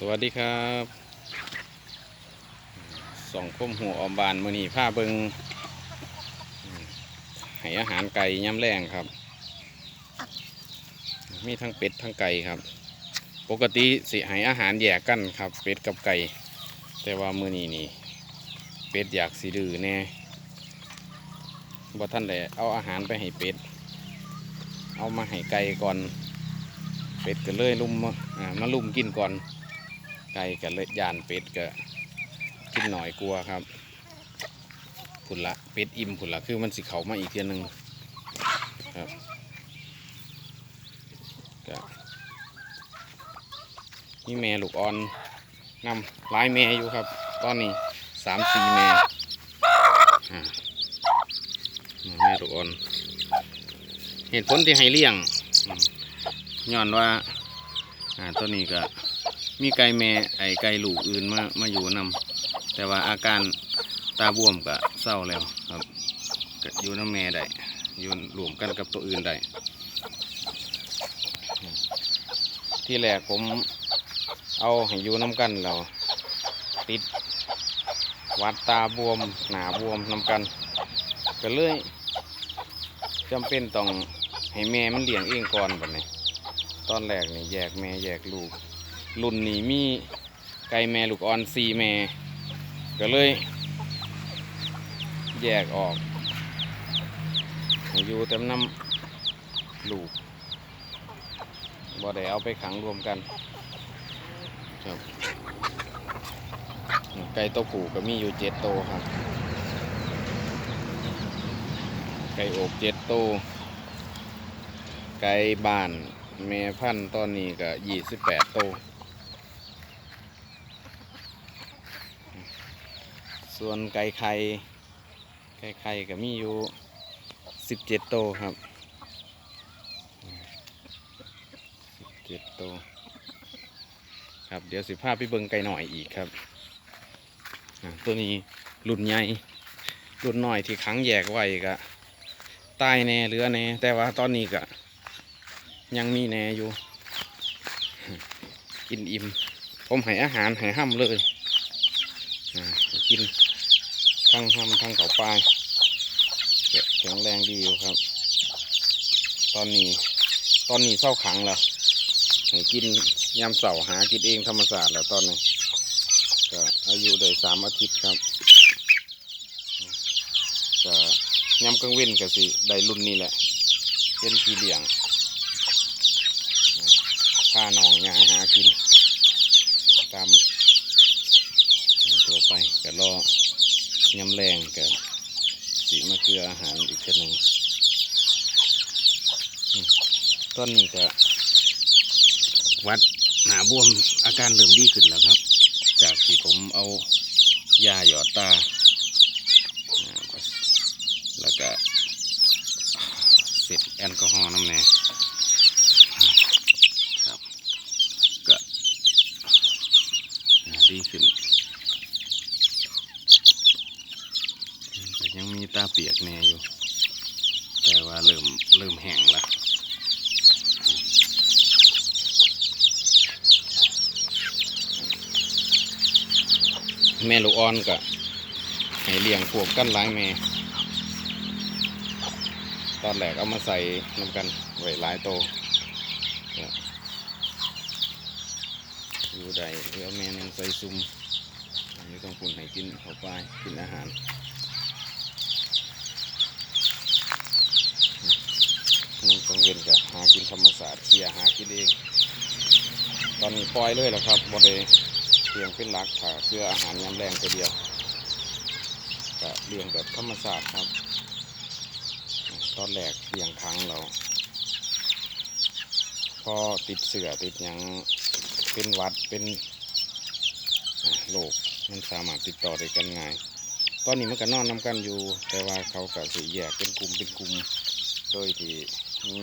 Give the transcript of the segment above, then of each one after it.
สวัสดีครับส่องคมหัวอมบานมือนีผ้าเบิงให้อาหารไก่ย้ำแรงครับ มีทั้งเป็ดทั้งไก่ครับ ปกติสิให้อาหารแยกกันครับ เป็ดกับไก่ แต่ว่ามือนีนี่ เป็ดอยากสิดื้อแน่บ่ท่านแหละเอาอาหารไปให้เป็ด เอามาให้ไก่ก่อน เป็ดก็เลยลุมมามาลุ่มกินก่อน ไก่กับเลยยานเป็ดก็กินหน่อยกลัวครับผุนละเป็ดอิ่มผุนละคือมันสิเขามาอีกเทียหนึงครับก็นี่แม่ลูกอ่อนนำลายแม่อยู่ครับ ตอนนี้สามสี่แม่แม่ลูกอ่อนเหตุผลที่ให้เลี้ยงย้อนว่าอ่าตัวนี้ก็ มีไก่แม่ไอ้ไก่ลูกอื่นมามาอยู่นำแต่ว่าอาการตาบวมก็เศร้าแล้วครับก็อยู่น้ำแม่ได้อยู่รวมกันกับตัวอื่นได้ที่แรกผมเอาให้อยู่น้ำกันแล้วติดวัดตาบวมหนาบวมน้ำกันก็เลยจำเป็นต้องให้แม่มันเลี้ยงเองก่อนแบบนี้ตอนแรกนี่แยกแม่แยกลูก รุ่นนี้มีไก่แม่ลูกอ่อนซีแม่ ก็เลย แยกออกอยู่เต็มน้ำลูกบ่ได้เอาไปขังรวมกันครับไก่ตัวผูก็มีอยู่เจ็ดตัวครับ ไก่อกเจ็ดตัวไก่บ้านแม่พันธุ์ตอนนี้ก็ยี่สิบแปดตัว ส่วนไก่ไข่ ไก่ไข่ก็มีอยู่สิบเจ็ดโตวครับสิบเจ็ดโตวครับ เดี๋ยวสิพาไปเบิ่งไก่หน่อยอีกครับตัวนี้รุ่นใหญ่ รุ่นน้อยที่ขังแยกไว้ก็ตายแน่เหลือแน่ แต่ว่าตอนนี้ก็ยังมีแน่อยู่ กินอิ่ม ผมให้อาหารให้ห้ำเลยกิน ทั้งห้ำทั้งเขาปลายแข็งแรงดีอยู่ครับ ตอนนี้ตอนนี้เศร้าขังแล้วให้กินยำเสาหากินเองธรรมศาสตร์แล้วตอนนี้ก็อายุได้สามอาทิตย์ครับก็ยำกลางเว้นก็สิได้รุ่นนี้แหละ เป็นพี่เลี้ยงผ้าหนองยาหากินตามตัวไปก็รอ ยำแรงกับสีมะเกลืออาหารอีกชนิดต้นนี้ก็วัดหนาบวมอาการเริ่มดีขึ้นแล้วครับ จากที่ผมเอายาหยอดตาอ่าแล้วก็เสร็จแอลกอฮอล์น้ำแน่ครับก็อ่าดีขึ้น แต่ยังมีตา เปียกแน่อยู่ แต่ว่าเริ่มเริ่มแห้งแล้วแม่ลูกอ่อนก็ให้เลี้ยงพวกกันหลายแม่ ตอนแรกเอามาใส่นำกันไว้หลายโตอยู่ได้เหลือแม่นึงใส่ซุ่มอันนี้ต้องคุณให้กินเข้าไปกินอาหาร ต้องเว้นกับหากินธรรมศาสตร์เคียหากินเอง ตอนนี้ปล่อยเลยแหละครับบไดเพียงเป็นหลักค่ะเพื่ออาหารยำแรงตัวเดียวก็เลี้ยงแบบธรรมศาสตร์ครับ ตอนแรกเลี้ยงครั้งเราพอติดเสือติดยังเป็นวัดเป็นโรคมันสามารถติดต่อได้กันง่าย ตอนนี้มันก็นอนน้กันอยู่ แต่ว่าเขาก็สิแยกเป็นกลุ่มเป็นกลุ่มโดยที่ มี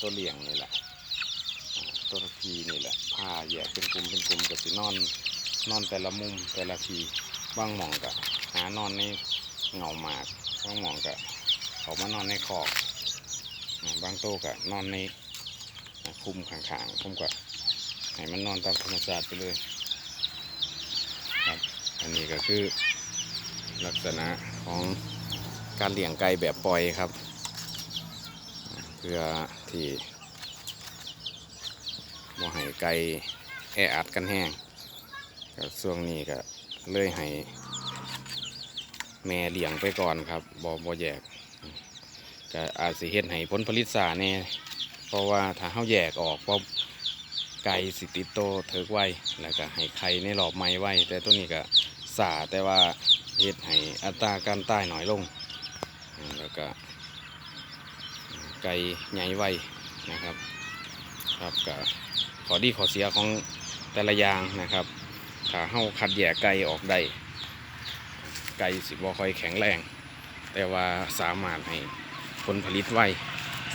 ตัวเลี้ยงนี่แหละตัวทีนี่แหละพาแยกเป็นกลุ่มเป็นกลุ่มกับสินอน นอนแต่ละมุมแต่ละทีบางหมองก็หานอนในเงาหมากบางหมองก็เขามานอนในคอกบางโต๊ะก็นอนในคุมข้างๆผมก็ให้มันนอนตามธรรมชาติไปเลยครับอันนี้ก็คือลักษณะของการเลี้ยงไก่แบบปล่อยครับ เพื่อที่บ่ให้ไก่แออัดกันแห้งก็ช่วงนี้ก็เลยให้แม่เลี้ยงไปก่อนครับบ่บ่แยกก็อาจสิเฮ็ดให้ผลผลิตสาแน่เพราะว่าถ้าเฮาแยกออกปุ๊บไก่สิติโตเถิกไวแล้วก็ให้ไข่ในรอบใหม่ไวแต่ตัวนี้ก็สาแต่ว่าเฮ็ดให้อัตราการตายน้อยลง แล้วก็ ไก่ใหญ่ไวนะครับครับก็ขอดีขอเสียของแต่ละอย่างนะครับ ถ้าเฮาคัดแยกไก่ออกได้ไก่สิบ่ค่อยแข็งแรง แต่ว่าสามารถให้ผลผลิตไว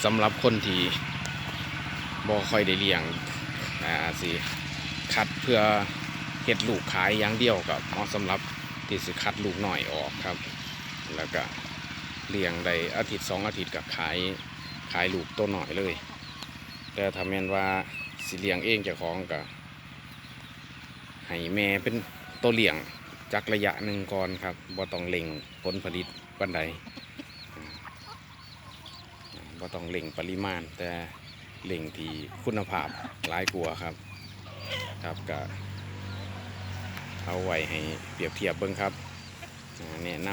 สำหรับคนที่บ่ค่อยได้เลี้ยงอ่าสิคัดเพื่อเฮ็ดลูกขายอย่างเดียวกับเหมาะสำหรับที่สิคัดลูกหน่อยออกครับ แล้วก็เลี้ยงได้อาทิตย์สองอาทิตย์กับขาย ขายลูกตัวหน่อยเลย แต่ถ้าแม่นว่าสิเลี้ยงเองเจ้าของก็ให้แม่เป็นตัวเลี้ยงจักระยะหนึ่งก่อนครับบ่ต้องเล็งผลผลิตปันใดบ่ต้องเล็งปริมาณ แต่เล็งที่คุณภาพหลายกลัวครับ ครับก็เอาไว้ให้เปรียบเทียบเบิ่งครับแนะน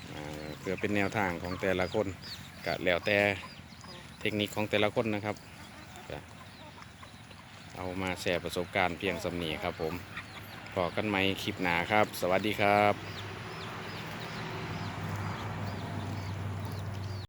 ำเพื่อเป็นแนวทางของแต่ละคนก็แล้วแต่ เทคนิคของแต่ละคนนะครับเอามาแชร์ประสบการณ์เพียงสำนีครับผมพอกันไหมคลิปหนาครับ สวัสดีครับ